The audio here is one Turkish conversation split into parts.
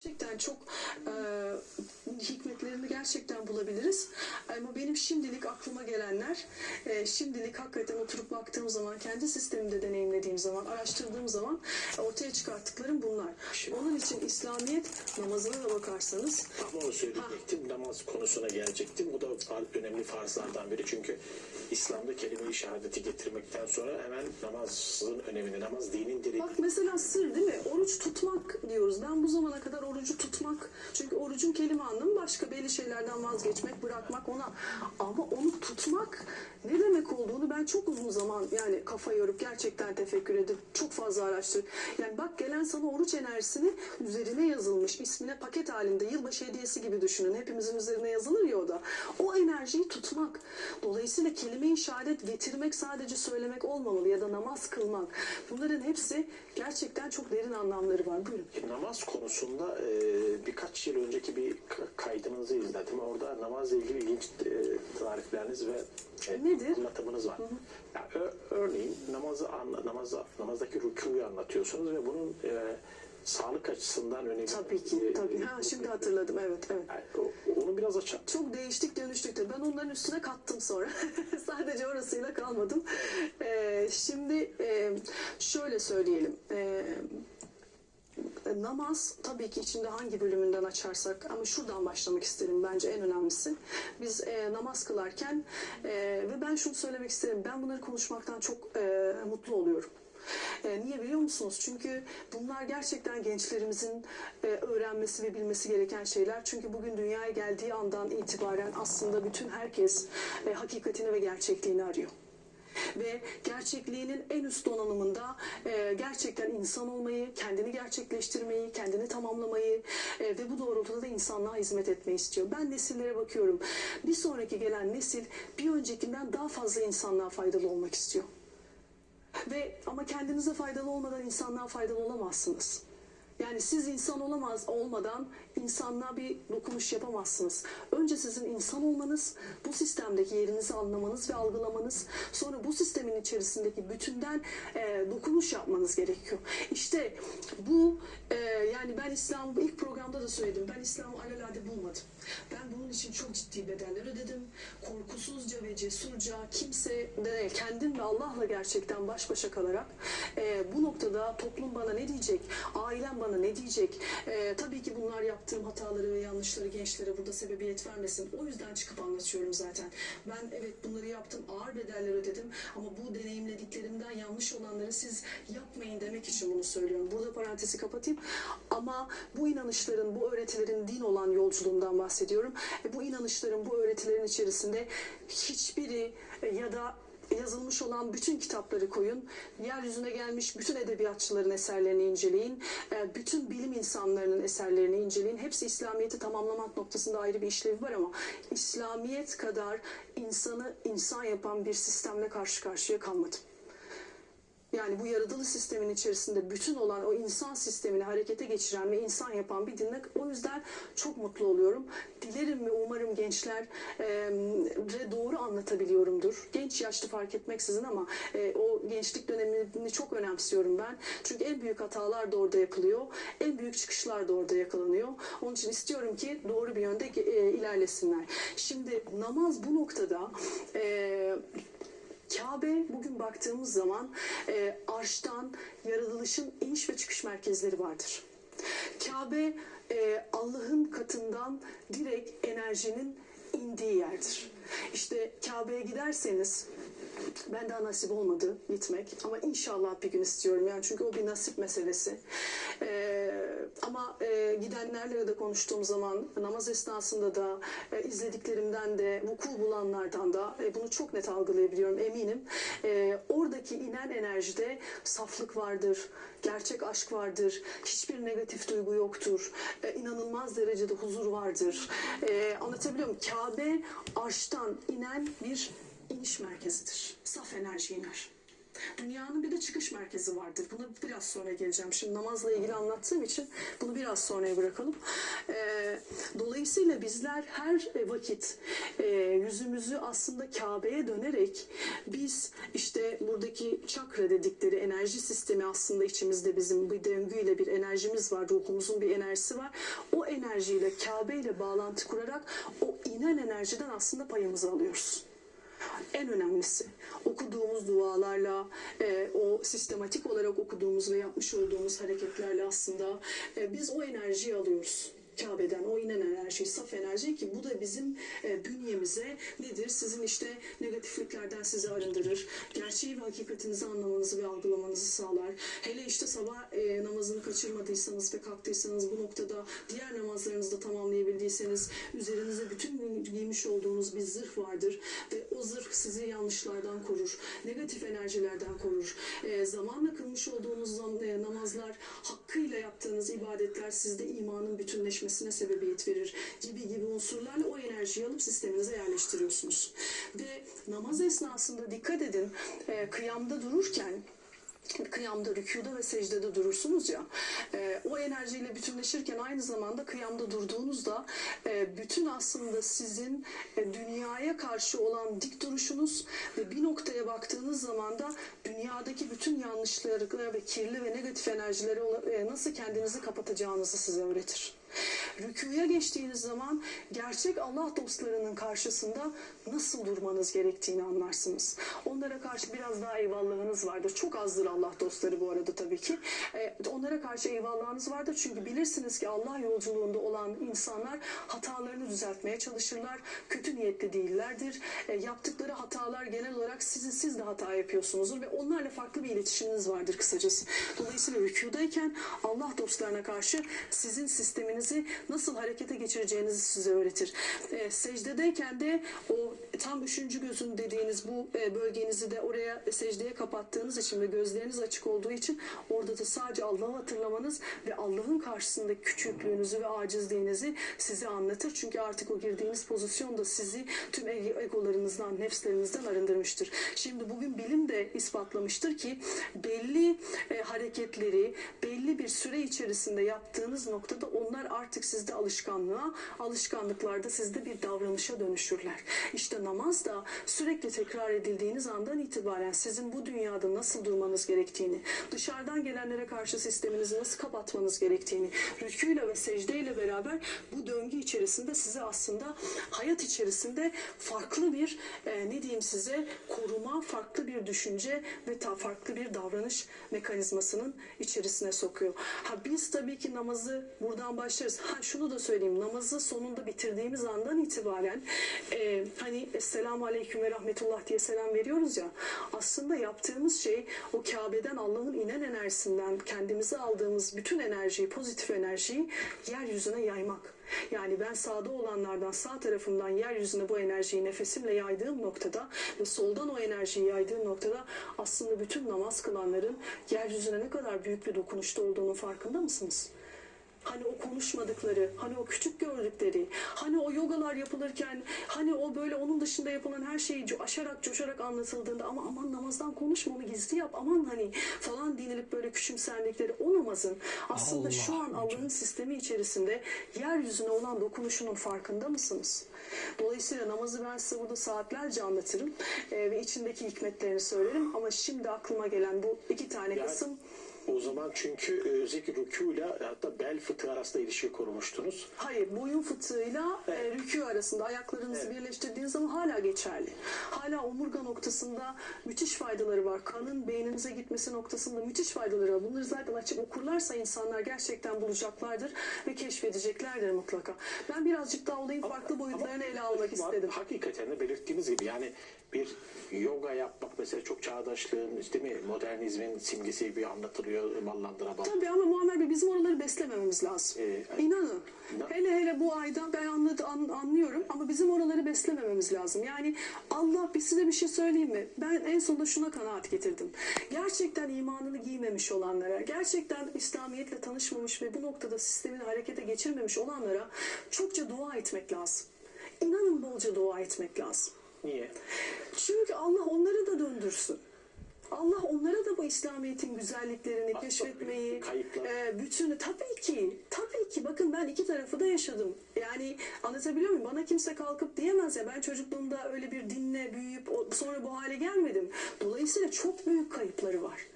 Gerçekten çok e, hikmetlerini gerçekten bulabiliriz. Ama benim şimdilik aklıma gelenler, e, şimdilik hakikaten oturup baktığım zaman, kendi sistemimde deneyimlediğim zaman, araştırdığım zaman ortaya çıkarttıklarım bunlar. Onun için İslamiyet namazına da bakarsanız Tam onu söyleyecektim. Namaz konusuna gelecektim. Bu da önemli farzlardan biri. Çünkü İslam'da kelime-i şehadeti getirmekten sonra hemen namazın önemini, namaz dinin diri. Bak mesela sır değil mi? Oruç tutmak diyoruz. Ben bu zamana kadar orucu tutmak. Çünkü orucun kelime anlamı başka belli şeylerden vazgeçmek, bırakmak ona. Ama onu tutmak ne demek olduğunu ben çok uzun zaman yani kafa yorup gerçekten tefekkür edip çok fazla araştırdım. Yani bak gelen sana oruç enerjisini üzerine yazılmış ismine paket halinde yılbaşı hediyesi gibi düşünün. Hepimizin üzerine yazılır ya o da. O enerjiyi tutmak. Dolayısıyla kelime-i şehadet getirmek sadece söylemek olmamalı ya da namaz kılmak. Bunların hepsi gerçekten çok derin anlamları var. Buyurun. Namaz konusunda e, birkaç yıl önceki bir ka- kaydınızı izledim. Orada namazla ilgili ilginç e, tarifleriniz ve e, Nedir? anlatımınız var. Ya, ö- örneğin namazı anla, namaza, namazdaki rükûyu anlatıyorsunuz ve bunun e, sağlık açısından önemli. Tabii ki. e, Tabii. Ha, şimdi hatırladım. Evet. evet. yani onu biraz açalım. Çok değiştik dönüştük de ben onların üstüne kattım sonra. Sadece orasıyla kalmadım. Ee, şimdi e, şöyle söyleyelim. Ee, namaz tabii ki içinde hangi bölümünden açarsak ama şuradan başlamak isterim bence en önemlisi. Biz e, namaz kılarken e, ve ben şunu söylemek isterim. Ben bunları konuşmaktan çok e, mutlu oluyorum. E, niye biliyor musunuz? Çünkü bunlar gerçekten gençlerimizin e, öğrenmesi ve bilmesi gereken şeyler. Çünkü bugün dünyaya geldiği andan itibaren aslında bütün herkes e, hakikatini ve gerçekliğini arıyor ve gerçekliğinin en üst donanımında e, gerçekten insan olmayı, kendini gerçekleştirmeyi, kendini tamamlamayı e, ve bu doğrultuda da insanlığa hizmet etmeyi istiyor. Ben nesillere bakıyorum. Bir sonraki gelen nesil bir öncekinden daha fazla insanlığa faydalı olmak istiyor. Ve ama kendinize faydalı olmadan insanlığa faydalı olamazsınız. Yani siz insan olamaz olmadan insanlığa bir dokunuş yapamazsınız. Önce sizin insan olmanız, bu sistemdeki yerinizi anlamanız ve algılamanız, sonra bu sistemin içerisindeki bütünden e, dokunuş yapmanız gerekiyor. İşte bu e, yani ben İslam'ı ilk programda da söyledim. Ben İslam'ı alelade bulmadım. Ben bunun için çok ciddi bedeller ödedim. Korkusuzca ve cesurca kimse de kendim ve Allah'la gerçekten baş başa kalarak e, bu noktada toplum bana ne diyecek, ailem bana ne diyecek? E, tabii ki bunlar yaptığım hataları ve yanlışları gençlere burada sebebiyet vermesin. O yüzden çıkıp anlatıyorum zaten. Ben evet bunları yaptım, ağır bedeller ödedim ama bu deneyimlediklerimden yanlış olanları siz yapmayın demek için bunu söylüyorum. Burada parantezi kapatayım ama bu inanışların, bu öğretilerin din olan yolculuğundan bahsediyorum. E, bu inanışların, bu öğretilerin içerisinde hiçbiri e, ya da yazılmış olan bütün kitapları koyun. Yeryüzüne gelmiş bütün edebiyatçıların eserlerini inceleyin. E, Bütün bilim insanlarının eserlerini inceleyin. Hepsi İslamiyet'i tamamlamak noktasında ayrı bir işlevi var ama İslamiyet kadar insanı insan yapan bir sistemle karşı karşıya kalmadım. Yani bu yaratılı sistemin içerisinde bütün olan o insan sistemini harekete geçiren ve insan yapan bir dinle o yüzden çok mutlu oluyorum. Dilerim ve umarım gençler e, doğru anlatabiliyorumdur. Genç yaşlı fark etmeksizin ama e, o gençlik dönemini çok önemsiyorum ben. Çünkü en büyük hatalar da orada yapılıyor. En büyük çıkışlar da orada yakalanıyor. Onun için istiyorum ki doğru bir yönde e, ilerlesinler. Şimdi namaz bu noktada e, Kabe bugün baktığımız zaman e, arştan yaratılışın iniş ve çıkış merkezleri vardır. Kabe e, Allah'ın katından direkt enerjinin indiği yerdir. İşte Kabe'ye giderseniz ben daha nasip olmadı gitmek ama inşallah bir gün istiyorum yani çünkü o bir nasip meselesi. Ee, ama e, gidenlerle de konuştuğum zaman namaz esnasında da e, izlediklerimden de vuku bulanlardan da e, bunu çok net algılayabiliyorum eminim. E, oradaki inen enerjide saflık vardır, gerçek aşk vardır, hiçbir negatif duygu yoktur, e, inanılmaz derecede huzur vardır. E, anlatabiliyor muyum? Kabe arştan inen bir iniş merkezidir. Saf enerji iner. Dünyanın bir de çıkış merkezi vardır. Buna biraz sonra geleceğim. Şimdi namazla ilgili anlattığım için bunu biraz sonraya bırakalım. Ee, dolayısıyla bizler her vakit e, yüzümüzü aslında Kabe'ye dönerek biz işte buradaki çakra dedikleri enerji sistemi aslında içimizde bizim bir döngüyle bir enerjimiz var. Ruhumuzun bir enerjisi var. O enerjiyle Kabe ile bağlantı kurarak o inen enerjiden aslında payımızı alıyoruz. En önemlisi okuduğumuz dualarla, e, o sistematik olarak okuduğumuz ve yapmış olduğumuz hareketlerle aslında e, biz o enerjiyi alıyoruz. Kabe'den o inen enerji, saf enerji ki bu da bizim e, bünyemize nedir? Sizin işte negatifliklerden sizi arındırır. Gerçeği ve hakikatinizi anlamanızı ve algılamanızı sağlar. Hele işte sabah e, namazını kaçırmadıysanız ve kalktıysanız bu noktada diğer namazlarınızı da tamamlayabildiyseniz üzerinize bütün giymiş olduğunuz bir zırh vardır ve o zırh sizi yanlışlardan korur. Negatif enerjilerden korur. E, zamanla kılmış olduğunuz namazlar, hakkıyla yaptığınız ibadetler sizde imanın bütünleşmesine sebebiyet verir gibi gibi unsurlarla o enerjiyi alıp sisteminize yerleştiriyorsunuz. Ve namaz esnasında dikkat edin e, kıyamda dururken kıyamda, rükuda ve secdede durursunuz ya. e, o enerjiyle bütünleşirken aynı zamanda kıyamda durduğunuzda e, bütün aslında sizin e, dünyaya karşı olan dik duruşunuz ve bir noktaya baktığınız zaman da dünyadaki bütün yanlışları ve kirli ve negatif enerjileri e, nasıl kendinizi kapatacağınızı size öğretir. Rükuya geçtiğiniz zaman gerçek Allah dostlarının karşısında nasıl durmanız gerektiğini anlarsınız. Onlara karşı biraz daha eyvallahınız vardır. Çok azdır Allah dostları bu arada tabii ki. Ee, onlara karşı eyvallahınız vardır. Çünkü bilirsiniz ki Allah yolculuğunda olan insanlar hatalarını düzeltmeye çalışırlar. Kötü niyetli değillerdir. Ee, yaptıkları hatalar genel olarak sizin siz de hata yapıyorsunuzdur ve onlarla farklı bir iletişiminiz vardır kısacası. Dolayısıyla rükudayken Allah dostlarına karşı sizin sisteminizi nasıl harekete geçireceğinizi size öğretir. E, secdedeyken de o tam üçüncü gözün dediğiniz bu e, bölgenizi de oraya secdeye kapattığınız için ve gözleriniz açık olduğu için orada da sadece Allah'ı hatırlamanız ve Allah'ın karşısındaki küçüklüğünüzü ve acizliğinizi size anlatır. Çünkü artık o girdiğiniz pozisyon da sizi tüm ego- egolarınızdan, nefslerinizden arındırmıştır. Şimdi bugün bilim de ispatlamıştır ki belli e, hareketleri belli bir süre içerisinde yaptığınız noktada onlar artık sizde alışkanlığa, alışkanlıklarda sizde bir davranışa dönüşürler. İşte namaz da sürekli tekrar edildiğiniz andan itibaren sizin bu dünyada nasıl durmanız gerektiğini, dışarıdan gelenlere karşı sisteminizi nasıl kapatmanız gerektiğini, rüküyle ve secdeyle beraber bu döngü içerisinde size aslında hayat içerisinde farklı bir e, ne diyeyim size koruma, farklı bir düşünce ve ta farklı bir davranış mekanizmasının içerisine sokuyor. Ha biz tabii ki namazı buradan başlarız. Ha şunu da söyleyeyim. Namazı sonunda bitirdiğimiz andan itibaren e, hani Esselamu Aleyküm ve Rahmetullah diye selam veriyoruz ya. Aslında yaptığımız şey o Kabe'den Allah'ın inen enerjisinden kendimize aldığımız bütün enerjiyi, pozitif enerjiyi yeryüzüne yaymak. Yani ben sağda olanlardan sağ tarafımdan yeryüzüne bu enerjiyi nefesimle yaydığım noktada ve soldan o enerjiyi yaydığım noktada aslında bütün namaz kılanların yeryüzüne ne kadar büyük bir dokunuşta olduğunun farkında mısınız? Hani o konuşmadıkları, hani o küçük gördükleri, hani o yogalar yapılırken, hani o böyle onun dışında yapılan her şeyi aşarak coşarak anlatıldığında ama aman namazdan konuşma onu gizli yap aman hani falan denilip böyle küçümsendikleri o namazın aslında şu an Allah'ın sistemi içerisinde yeryüzüne olan dokunuşunun farkında mısınız? Dolayısıyla namazı ben size burada saatlerce anlatırım eee, ve içindeki hikmetlerini söylerim ama şimdi aklıma gelen bu iki tane Yani- kısım O zaman çünkü e, özellikle rükûyla hatta bel fıtığı arasında ilişki kurmuştunuz. Hayır, boyun fıtığıyla e, rükû arasında ayaklarınızı Evet. birleştirdiğiniz zaman hala geçerli. Hala omurga noktasında müthiş faydaları var. Kanın beyninize gitmesi noktasında müthiş faydaları var. Bunları zaten açıp okurlarsa insanlar gerçekten bulacaklardır ve keşfedeceklerdir mutlaka. Ben birazcık daha olayın farklı boyutlarını ele almak istedim. Hakikaten de belirttiğiniz gibi yani bir yoga yapmak mesela çok çağdaşlığın işte mi modernizmin simgesi gibi anlatılıyor ballandıra bal. Tabii ama Muammer Bey bizim oraları beslemememiz lazım. Ee, İnanın. İnan- Hele hele bu ayda ben anladı, an- anlıyorum ama bizim oraları beslemememiz lazım. Yani Allah bir size bir şey söyleyeyim mi? Ben en sonunda şuna kanaat getirdim. Gerçekten imanını giymemiş olanlara, gerçekten İslamiyetle tanışmamış ve bu noktada sistemini harekete geçirmemiş olanlara çokça dua etmek lazım. İnanın bolca dua etmek lazım. Niye? Çünkü Allah onları da döndürsün. Allah onlara da bu İslamiyet'in güzelliklerini Çok keşfetmeyi, e, bütünü tabii ki, tabii ki. Bakın ben iki tarafı da yaşadım. Yani anlatabiliyor muyum? Bana kimse kalkıp diyemez ya ben çocukluğumda öyle bir dinle büyüyüp sonra bu hale gelmedim. Dolayısıyla çok büyük kayıpları var.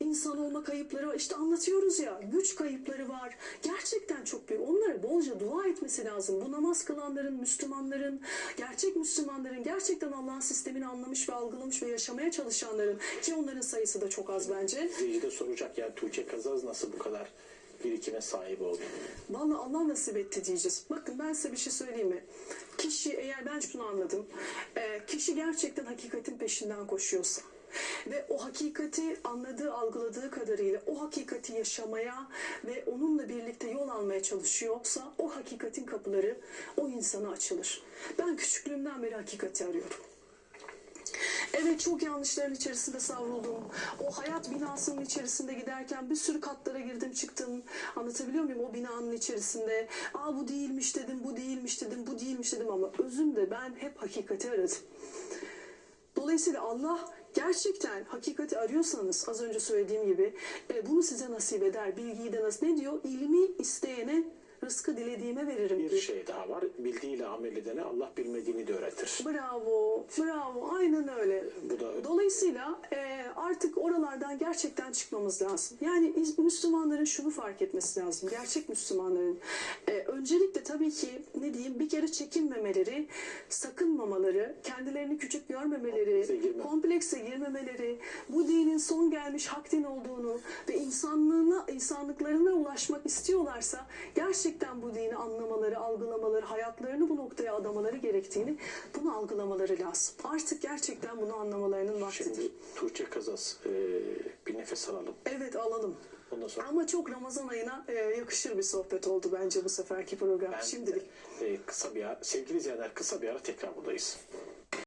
İnsan olma kayıpları var. İşte anlatıyoruz ya. Güç kayıpları var. Gerçekten çok büyük. Bolca dua etmesi lazım. Bu namaz kılanların, Müslümanların, gerçek Müslümanların, gerçekten Allah'ın sistemini anlamış ve algılamış ve yaşamaya çalışanların ki onların sayısı da çok az bence. İzleyici de soracak yani Tuğçe Kazaz nasıl bu kadar birikime sahip oldu? Vallahi Allah nasip etti diyeceğiz. Bakın ben size bir şey söyleyeyim mi? Kişi eğer ben şunu anladım. e, kişi gerçekten hakikatin peşinden koşuyorsa ve o hakikati anladığı, algıladığı kadarıyla o hakikati yaşamaya ve onunla birlikte yol almaya çalışıyorsa o hakikatin kapıları o insana açılır. Ben küçüklüğümden beri hakikati arıyorum. Evet çok yanlışların içerisinde savruldum. O hayat binasının içerisinde giderken bir sürü katlara girdim çıktım. Anlatabiliyor muyum o binanın içerisinde? Aa bu değilmiş dedim, bu değilmiş dedim, bu değilmiş dedim ama özümde ben hep hakikati aradım. Dolayısıyla Allah gerçekten hakikati arıyorsanız az önce söylediğim gibi e, bunu size nasip eder. Bilgiyi de nasip ne diyor? İlmi isteyene rızkı dilediğime veririm Bir diyor. şey daha var. Bildiğiyle amel edene Allah bilmediğini de öğretir. Bravo, bravo. Aynen öyle. Bu da Dolayısıyla e, artık oralardan gerçekten çıkmamız lazım. Yani Müslümanların şunu fark etmesi lazım. Gerçek Müslümanların e, öncelikle tabii ki ne diyeyim bir kere çekinmemeleri, sakınmamaları, kendilerini küçük görmemeleri, Komplekse girme- komplekse girmemeleri, bu dinin son gelmiş hak din olduğunu ve insanlığına, insanlıklarına ulaşmak istiyorlarsa gerçekten bu dini anlamaları, algılamaları, hayatlarını bu noktaya adamaları gerektiğini bunu algılamaları lazım. Artık gerçekten bunu anlamalarının vaktidir. şimdi Tuğçe Kazaz e, bir nefes alalım. Evet alalım. Ondan sonra Ama çok Ramazan ayına e, yakışır bir sohbet oldu bence bu seferki program. ben Şimdilik. e, kısa bir ara, sevgili izleyenler kısa bir ara tekrar buradayız.